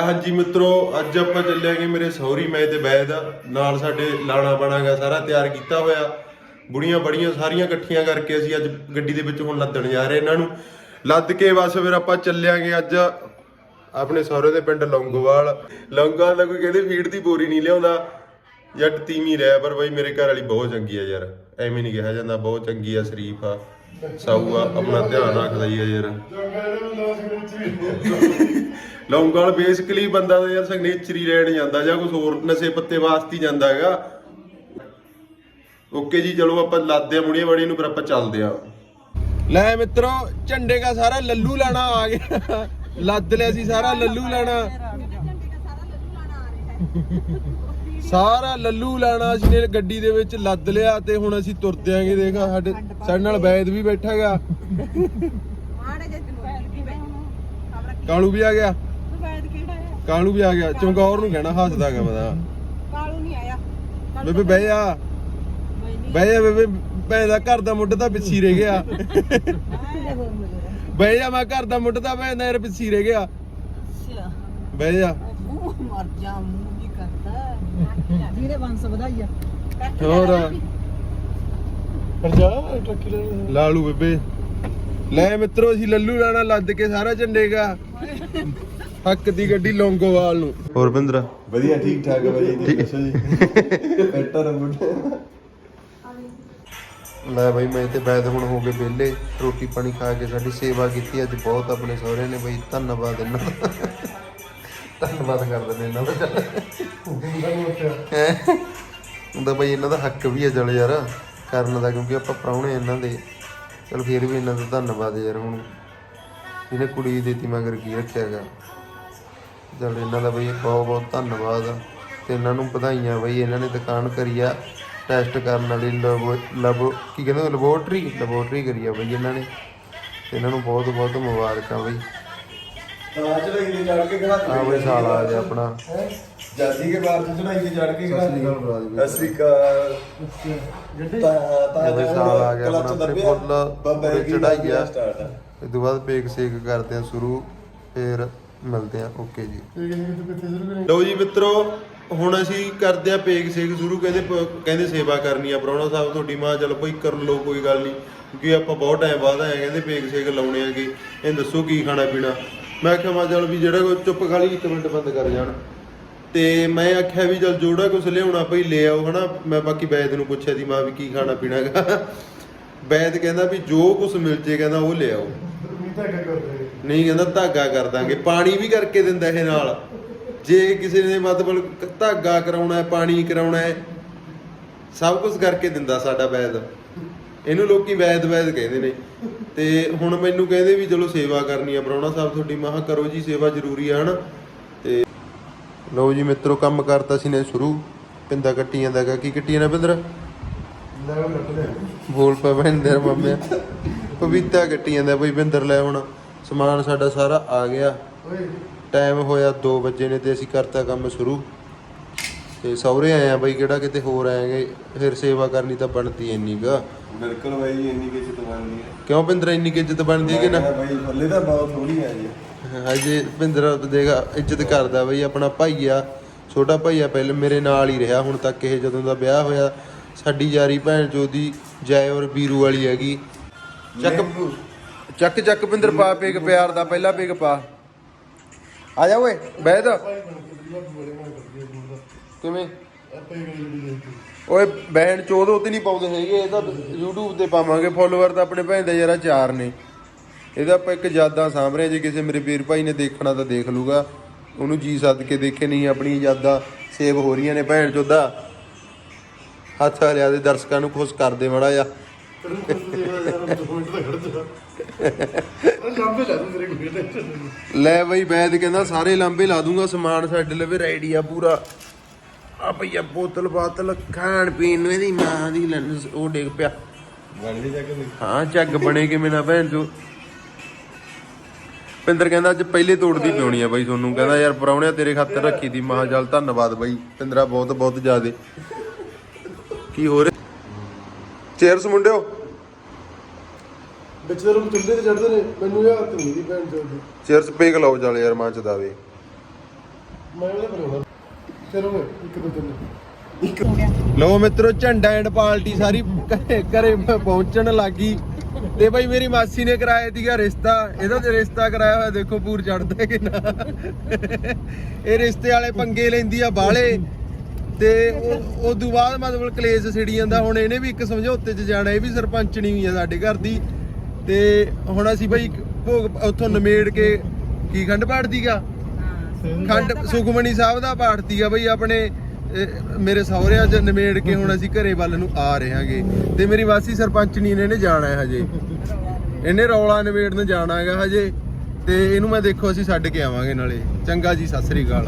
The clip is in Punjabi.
ਹਾਂਜੀ ਮਿੱਤਰੋ, ਅੱਜ ਆਪਾਂ ਚੱਲਿਆਂਗੇ ਮੇਰੇ ਸਹੁਰੀ ਮੈਂ ਤੇ ਬੈਦ। ਨਾਲ ਸਾਡੇ ਲਾਣਾ ਬਣਾਗਾ ਸਾਰਾ ਤਿਆਰ ਕੀਤਾ ਹੋਇਆ। ਬੁੜੀਆਂ ਬੜੀਆਂ ਸਾਰੀਆਂ ਇਕੱਠੀਆਂ ਕਰਕੇ ਅਸੀਂ ਅੱਜ ਗੱਡੀ ਦੇ ਵਿੱਚ ਹੁਣ ਲੱਦਣ ਜਾ ਰਹੇ ਇਹਨਾਂ ਨੂੰ। ਲੱਦ ਕੇ ਬਸ ਫਿਰ ਆਪਾਂ ਚੱਲਿਆਂਗੇ ਅੱਜ ਆਪਣੇ ਸਹੁਰੇ ਦੇ ਪਿੰਡ ਲੌਂਗੋਵਾਲ। ਲੌਂਗੋਵਾਲ ਦਾ ਕੋਈ ਕਹਿੰਦੇ ਫੀਡ ਦੀ ਬੋਰੀ ਨਹੀਂ ਲਿਆਉਂਦਾ। ਜੱਟ ਤੀਵੀਂ ਰਹਿ, ਪਰ ਬਈ ਮੇਰੇ ਘਰ ਵਾਲੀ ਬਹੁਤ ਚੰਗੀ ਆ ਯਾਰ। ਐਵੇਂ ਨਹੀਂ ਕਿਹਾ ਜਾਂਦਾ, ਬਹੁਤ ਚੰਗੀ ਆ, ਸ਼ਰੀਫ ਆ, ਸਾਊ ਆ, ਆਪਣਾ ਧਿਆਨ ਰੱਖਦਾ ਹੀ ਆ ਯਾਰ। ਲੌਂਗਾਲ ਬੇਸਿਕਲੀ ਬੰਦਾ ਤਾਂ ਯਾਰ ਸਿਗਨੇਚਰ ਹੀ ਲੈਣ ਜਾਂਦਾ ਜਾਂ ਕੁਝ ਹੋਰ ਨਸ਼ੇ ਪੱਤੇ ਵਾਸਤੇ ਜਾਂਦਾ ਹੈਗਾ। ਓਕੇ ਜੀ ਚਲੋ ਆਪਾਂ ਲਾਦੇ ਆ ਮੁੜੀਆਂ ਬੜੀ ਨੂੰ ਫਿਰ ਆਪਾਂ ਚੱਲਦੇ ਆ ਲੈ ਮਿੱਤਰੋ ਝੰਡੇ ਦਾ ਸਾਰਾ ਲੱਲੂ ਲਾਣਾ ਆ ਗਿਆ। ਲੱਦ ਲਿਆ ਸੀ ਸਾਰਾ ਲੱਲੂ ਲਾਣਾ। ਸਾਰਾ ਲੱਲੂ ਲਾਣਾ ਅਸੀਂ ਨੇ ਗੱਡੀ ਦੇ ਵਿੱਚ ਲੱਦ ਲਿਆ ਤੇ ਹੁਣ ਅਸੀਂ ਤੁਰਦੇ ਆਂਗੇ ਦੇਖ ਸਾਡੇ ਸਾਡੇ ਨਾਲ ਬੈਦ ਵੀ ਬੈਠ ਬੈਠ। ਕਾਲੂ ਵੀ ਆ ਗਿਆ। ਕਿਹੜਾ ਹੈ? ਕਾਲੂ ਵੀ ਆ ਗਿਆ ਚਮਕੌਰ ਨੂੰ ਕਹਿਣਾ ਹੱਸਦਾਗਾ ਮੈਂ ਕਾਲੂ ਨਹੀਂ ਆਇਆ। ਬੇਬੇ ਬਹਿ ਜਾ। ਬਹਿ ਜਾ ਬੇਬੇ ਭੈਣ ਦਾ ਘਰ ਦਾ ਮੁੱਢ ਤਾਂ ਪਿੱਛੀ ਰਹਿ ਗਿਆ। ਬਹਿ ਜਾ ਮੈਂ ਘਰ ਦਾ ਮੁੱਢ ਤਾਂ ਭੈਣ ਦਾ ਯਾਰ ਪਿੱਛੀ ਰਹਿ ਗਿਆ। ਬਹਿ ਜਾ। ਮਰ ਜਾ ਮੂੰਹ ਵੀ ਕਰਦਾ। ਜਿਹਦੇ ਵੰਸ ਵਧਾਈਆ ਹੋਰ। ਪਰ ਜਾ ਟਰੱਕੀ ਲੈ ਲਾਲੂ ਬੇਬੇ। ਲੈ ਮਿੱਤਰੋ ਅਸੀਂ ਲੱਲੂ ਲਾਣਾ ਲੱਦ ਕੇ ਸਾਰਾ ਝੰਡੇਗਾ ਹੱਕ ਦੀ ਗੱਡੀ ਲੌਂਗੋਵਾਲ ਨੂੰ। ਹੋਰ ਬਿੰਦਰਾ? ਵਧੀਆ ਠੀਕ ਠਾਕ ਹੈ ਭਾਜੀ ਜੀ ਦੱਸੋ ਜੀ? ਬੈਟਰ ਮੁੰਡੇ। ਲੈ ਬਾਈ ਮੈਂ ਤੇ ਬੈਦ ਹੁਣ ਹੋ ਗਏ ਵਿਹਲੇ ਰੋਟੀ ਪਾਣੀ ਖਾ ਕੇ ਸਾਡੀ ਸੇਵਾ ਕੀਤੀ ਅੱਜ ਬਹੁਤ ਆਪਣੇ ਸਹੁਰੇ ਨੇ ਬਈ ਧੰਨਵਾਦ ਇਹਨਾਂ ਦਾ। ਧੰਨਵਾਦ ਕਰਦੇ ਨੇ ਇਹਨਾਂ ਦਾ? ਹੁੰਦਾ ਬਈ ਇਹਨਾਂ ਦਾ ਹੱਕ ਵੀ ਹੈ ਚਲ ਯਾਰ ਕਰਨ ਦਾ ਕਿਉਂਕਿ ਆਪਾਂ ਪ੍ਰਾਹੁਣੇ ਇਹਨਾਂ ਦੇ। ਚਲ ਫਿਰ ਵੀ ਇਹਨਾਂ ਦਾ ਧੰਨਵਾਦ ਯਾਰ ਹੁਣ। ਇਹਨੇ ਕੁੜੀ ਦਿੱਤੀ ਮਗਰ ਕੀ ਰੱਖਿਆਗਾ? ਚਲ ਇਹਨਾਂ ਦਾ ਬਈ ਬਹੁਤ ਬਹੁਤ ਧੰਨਵਾਦ। ਤੇ ਇਹਨਾਂ ਨੂੰ ਵਧਾਈਆਂ ਬਈ ਇਹਨਾਂ ਨੇ ਦੁਕਾਨ ਕਰੀ ਆ ਟੈਸਟ ਕਰਨ ਵਾਲੀ ਲਬੋ ਲਬੋ ਕੀ ਕਹਿੰਦੇ ਲੈਬੋਰਟਰੀ ਲੈਬੋਰਟਰੀ ਕਰੀ ਆ ਬਈ ਇਹਨਾਂ ਨੇ। ਤੇ ਇਹਨਾਂ ਨੂੰ ਬਹੁਤ ਬਹੁਤ ਮੁਬਾਰਕਾਂ ਬਈ। ਤਾਂ ਚੜਾਈ ਤੇ ਚੜ ਕੇ ਖੜਾ ਆ ਬਈ ਸਾਲ ਆ ਗਿਆ ਆਪਣਾ। ਜਾਦੀ ਕੇ ਤੇ ਚੜਾਈ ਤੇ ਚੜ ਕੇ। ਸਤਿ ਸ੍ਰੀ ਅਕਾਲ ਤਾਂ ਤਾਂ ਸਾਲ ਆ ਗਿਆ ਆਪਣਾ, ਦੱਬਿਆ, ਫੁੱਲ ਬਾਬਾ ਚੜ੍ਹਾਈ ਆ। ਇਸ ਤੋਂ ਬਾਅਦ ਪੇਕ ਸੇਕ ਕਰਦੇ ਆ ਸ਼ੁਰੂ ਫਿਰ ਮਿਲਦੇ ਆ ਓਕੇ ਜੀ। ਲਓ ਜੀ ਮਿੱਤਰੋ ਹੁਣ ਅਸੀਂ ਕਰਦੇ ਆ ਪੇਕ ਸੇਕ ਸ਼ੁਰੂ ਕਹਿੰਦੇ ਪ- ਕਹਿੰਦੇ ਸੇਵਾ ਕਰਨੀ ਆ ਪ੍ਰਾਹੁਣਾ ਸਾਹਿਬ ਤੁਹਾਡੀ ਮਾਂ ਚਲੋ ਭਾਈ ਕਰ ਲਓ ਕੋਈ ਗੱਲ ਨਹੀਂ। ਕਿਉਂਕਿ ਆਪਾਂ ਬਹੁਤ ਟਾਈਮ ਬਾਅਦ ਆਏ ਕਹਿੰਦੇ ਪੇਕ ਸੇਕ ਲਾਉਣੇ ਆਗੇ ਇਹ ਦੱਸੋ ਕੀ ਖਾਣਾ ਪੀਣਾ। ਮੈਂ ਆਖਿਆ ਮਾ ਚਲ ਵੀ ਜਿਹੜਾ ਕੋਈ ਚੁੱਪ ਖਾਲੀ ਇੱਕ ਮਿੰਟ ਬੰਦ ਕਰ ਜਾਣ। ਤੇ ਮੈਂ ਆਖਿਆ ਵੀ ਚਲ ਜੋੜਾ ਕੁਛ ਲਿਆਉਣਾ ਭਈ ਲੈ ਆਓ ਹਨਾ। ਮੈਂ ਬਾਕੀ ਬੈਦ ਨੂੰ ਪੁੱਛਿਆ ਦੀ ਮਾਂ ਵੀ ਕੀ ਖਾਣਾ ਪੀਣਾ ਹੈਗਾ ਬੈਦ ਕਹਿੰਦਾ ਵੀ ਜੋ ਕੁਛ ਮਿਲ ਜੇ ਕਹਿੰਦਾ ਉਹ ਲੈ ਆਓ। ਨਹੀਂ ਕਹਿੰਦਾ ਧਾਗਾ ਕਰ ਦਾਂਗੇ ਪਾਣੀ ਵੀ ਕਰਕੇ ਦਿੰਦਾ ਇਹ ਨਾਲ। ਜੇ ਕਿਸੇ ਨੇ ਮਤਲਬ ਧਾਗਾ ਕਰਾਉਣਾ ਹੈ ਪਾਣੀ ਕਰਾਉਣਾ ਹੈ ਸਭ ਕੁਝ ਕਰਕੇ ਦਿੰਦਾ ਸਾਡਾ ਵੈਦ। ਇਹਨੂੰ ਲੋਕੀ ਵੈਦ ਵੈਦ ਕਹਿੰਦੇ ਨੇ। ਤੇ ਹੁਣ ਮੈਨੂੰ ਕਹਿੰਦੇ ਵੀ ਚਲੋ ਸੇਵਾ ਕਰਨੀ ਆ ਪ੍ਰਾਹੁਣਾ ਸਾਹਿਬ ਤੁਹਾਡੀ ਮਾਹ ਕਰੋ ਜੀ ਸੇਵਾ ਜ਼ਰੂਰੀ ਆ ਹਨਾ? ਤੇ ਲਓ ਜੀ ਮਿੱਤਰੋ ਕੰਮ ਕਰਤਾ ਸੀ ਨੇ ਸ਼ੁਰੂ। ਪਿੰਦਾ ਕੱਟੀਆਂ ਦਾ। ਕੀ ਕੱਟੀਆਂ ਨਾ ਪਿੰਦਰ? ਬੋਲ ਪਾ ਭਿੰਦਰ ਮੰਮਿਆ ਪਵਿੱਤਾ ਕੱਟੀਆਂ ਦਾ ਬਈ ਬਿੰਦਰ ਲੈ ਹੁਣ। ਸਮਾਨ ਸਾਡਾ ਸਾਰਾ ਆ ਗਿਆ। ਟਾਈਮ ਹੋਇਆ 2 ਵਜੇ ਨੇ ਤੇ ਅਸੀਂ ਕਰਤਾ ਕੰਮ ਸ਼ੁਰੂ। ਤੇ ਸਹੁਰੇ ਆਏ ਆ ਬਈ ਕਿਹੜਾ ਕਿਤੇ ਹੋਰ ਆਏਗੇ ਫਿਰ ਸੇਵਾ ਕਰਨੀ ਤਾਂ ਬਣਦੀ ਇੰਨੀ ਗਾ ਬਿਲਕੁਲ ਭਾਈ ਇੰਨੀ ਕਿ ਇੱਜ਼ਤ ਬਣਦੀ ਹੈ ਕਿਉਂ ਪਿੰਦਰ ਇੰਨੀ ਕੁ ਇੱਜ਼ਤ ਬਣਦੀ ਹੈ ਕਿ ਨਾ? ਮੈਂ ਭਾਈ ਥੱਲੇ ਤਾਂ ਬਹੁਤ ਥੋੜੀ ਆ ਜੀ। ਹਜੇ ਪਿੰਦਰ ਦੇਗਾ ਇੱਜ਼ਤ ਕਰਦਾ ਬਈ ਆਪਣਾ ਭਾਈ ਆ ਛੋਟਾ ਭਾਈ ਆ ਪਹਿਲੇ ਮੇਰੇ ਨਾਲ ਹੀ ਰਿਹਾ ਹੁਣ ਤੱਕ ਇਹ ਜਦੋਂ ਦਾ ਵਿਆਹ ਹੋਇਆ ਸਾਡੀ ਯਾਰੀ ਭੈਣ ਚੋਦੀ ਜੈ ਔਰ ਵੀਰੂ ਵਾਲੀ ਹੈਗੀ। ਚੱਕ। ਚੱਕ ਚੱਕ ਪਿੰਦਰ ਪਾ, ਪੇਗ ਪਿਆਰ ਦਾ ਪਹਿਲਾ ਪੇਕ ਪਾ। ਆ ਜਾ ਓਏ, ਬੈਠ। ਕਿਵੇਂ? ਓਏ ਬੈਂਡ ਚੋਦ ਉਤੇ ਨਹੀਂ ਪਾਉਂਦੇ ਹੈਗੇ, ਇਹ ਤਾਂ YouTube ਤੇ ਪਾਵਾਂਗੇ। ਫੋਲੋਅਰ ਤਾਂ ਆਪਣੇ ਭੈਣ ਦੇ ਯਾਰਾ ਚਾਰ ਨੇ। ਇਹਦਾ ਆਪਾਂ ਇੱਕ ਯਾਦਾਂ ਸਾਂਭ ਰਹੇ ਜੇ ਕਿਸੇ ਮੇਰੇ ਵੀਰ ਭਾਈ ਨੇ ਦੇਖਣਾ ਤਾਂ ਦੇਖ ਲੂਗਾ। ਉਹਨੂੰ ਜੀ ਸੱਦ ਕੇ ਦੇਖੇ ਨਹੀਂ, ਆਪਣੀ ਯਾਦਾਂ ਸੇਵ ਹੋ ਰਹੀਆਂ ਨੇ ਭੈਣ ਚੋਦਾ। ਹੱਥ ਹਲਿਆ ਦੇ ਦਰਸ਼ਕਾਂ ਨੂੰ ਖੁਸ਼ ਕਰਦੇ ਮੜਾ ਜਾ। ਲੈ ਬਈ ਬੈਦ ਕਹਿੰਦਾ ਸਾਰੇ ਲਾਂਬੇ ਲਾ ਦੂੰਗਾ ਸਮਾਨ ਸਾਡੇ ਲਵੇ ਰੈਡੀ ਆ ਪੂਰਾ। ਆ ਭਈਆ ਬੋਤਲ ਬਾਤਲ ਖਾਣ ਪੀਣ ਨੂੰ ਇਹਦੀ ਮਾਂ ਦੀ ਲੈਂਸ ਉਹ ਡਿੱਗ ਪਿਆ। ਬਣ ਲਈ ਜਾ ਕੇ ਹਾਂ ਝੱਗ ਬਣੇ ਕਿਵੇਂ ਨਾ ਭੈਣ ਚੋ। ਪਿੰਦਰ ਕਹਿੰਦਾ ਅੱਜ ਪਹਿਲੇ ਤੋੜਦੀ ਪਿਉਣੀ ਆ ਬਾਈ ਤੁਹਾਨੂੰ। ਕਹਿੰਦਾ ਯਾਰ ਪਰੌਣਿਆ ਤੇਰੇ ਖਾਤਰ ਰੱਖੀ ਦੀ। ਮਹਾ ਚੱਲ ਧੰਨਵਾਦ ਬਾਈ। ਪਿੰਦਰਾ ਬਹੁਤ ਬਹੁਤ ਜ਼ਿਆਦੇ। ਕੀ ਹੋ ਰਿਹਾ? ਚੇਅਰਸ ਮੁੰਡਿਓ। ਵਿੱਚ ਦੇ ਲੋਕ ਚੁੱਲ੍ਹੇ ਤੇ ਚੜਦੇ ਨੇ ਮੈਨੂੰ ਇਹ ਹੱਥ ਨਹੀਂ ਦੀ ਭੈਣ ਚੋਦ ਦੀ। ਚੇਅਰਸ ਪੇਕ ਲਾਓ ਚੱਲ ਯਾਰ ਮਾਂ ਚ ਦਾਵੇ। ਮੈਂ ਉਹਦੇ ਪਰ ਚਲੋ ਇੱਕ ਦੋ ਤਿੰਨ। ਲੋ ਮਿੱਤਰੋ ਝੰਡਾ ਐਂਡ ਪਾਰਟੀ ਸਾਰੀ ਘਰੇ- ਘਰੇ ਪਹੁੰਚਣ ਲੱਗੀ। ਤੇ ਭਾਈ ਮੇਰੀ ਮਾਸੀ ਨੇ ਕਰਾਇਆ ਸੀਗਾ ਰਿਸ਼ਤਾ। ਇਹਦਾ ਤੇ ਰਿਸ਼ਤਾ ਕਰਾਇਆ ਹੋਇਆ ਦੇਖੋ ਪੂਰ ਚੜਦਾ ਕਿ ਨਾ। ਇਹ ਰਿਸ਼ਤੇ ਵਾਲੇ ਪੰਗੇ ਲੈਂਦੀ ਆ ਬਾਲੇ ਤੇ ਉਹ ਉਦੋਂ ਬਾਅਦ ਮਤਲਬ ਕਲੇਸ਼ ਛਿੜੀ ਜਾਂਦਾ। ਹੁਣ ਇਹਨੇ ਵੀ ਇੱਕ ਸਮਝੌਤੇ 'ਚ ਜਾਣਾ ਇਹ ਵੀ ਸਰਪੰਚਣੀ ਹੋਈ ਆ ਸਾਡੇ ਘਰ ਦੀ। ਤੇ ਹੁਣ ਅਸੀਂ ਭਾਈ ਭੋਗ ਉੱਥੋਂ ਨਿਮੇੜ ਕੇ ਕੀ ਖੰਡ ਪਾਠ ਦੀਗਾ ਖੰਡ ਸੁਖਮਣੀ ਸਾਹਿਬ ਦਾ ਪਾਠ ਸੀਗਾ ਬਈ ਆਪਣੇ ਮੇਰੇ ਸਹੁਰਿਆਂ ਚ ਨਿਮੇੜ ਕੇ ਹੁਣ ਅਸੀਂ ਘਰੇ ਵੱਲ ਨੂੰ ਆ ਰਹੇ ਹਾਂਗੇ। ਤੇ ਮੇਰੀ ਵਾਸੀ ਸਰਪੰਚਣੀ ਨੇ ਇਹਨੇ ਜਾਣਾ ਹੈ ਹਜੇ। ਇਹਨੇ ਰੌਲਾ ਨਿਬੇੜਨ ਜਾਣਾ ਹੈਗਾ ਹਜੇ। ਤੇ ਇਹਨੂੰ ਮੈਂ ਦੇਖੋ ਅਸੀਂ ਛੱਡ ਕੇ ਆਵਾਂਗੇ ਨਾਲੇ। ਚੰਗਾ ਜੀ ਸਤਿ ਸ੍ਰੀ ਅਕਾਲ।